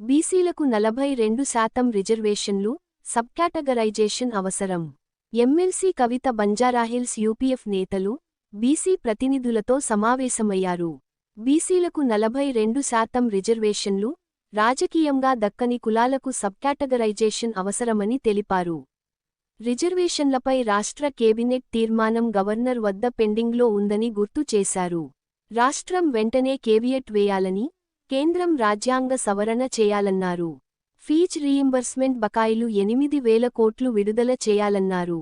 బీసీలకు నలభై రెండు శాతం రిజర్వేషన్లు సబ్కాటగరైజేషన్ అవసరం. ఎమ్మెల్సీ కవిత బంజారాహిల్స్ యూపీఎఫ్ నేతలు బీసీ ప్రతినిధులతో సమావేశమయ్యారు. బీసీలకు నలభై రెండు శాతం రిజర్వేషన్లు రాజకీయంగా దక్కని కులాలకు సబ్కాటగరైజేషన్ అవసరమని తెలిపారు. రిజర్వేషన్లపై రాష్ట్ర కేబినెట్ తీర్మానం గవర్నర్ వద్ద పెండింగ్లో ఉందని గుర్తు చేశారు. రాష్ట్రం వెంటనే కేవియట్ వేయాలని కేంద్రం రాజ్యాంగ సవరణ చేయాలన్నారు. ఫీజ్ రీయింబర్స్మెంట్ బకాయిలు ఎనిమిది వేల కోట్లు విడుదల చేయాలన్నారు.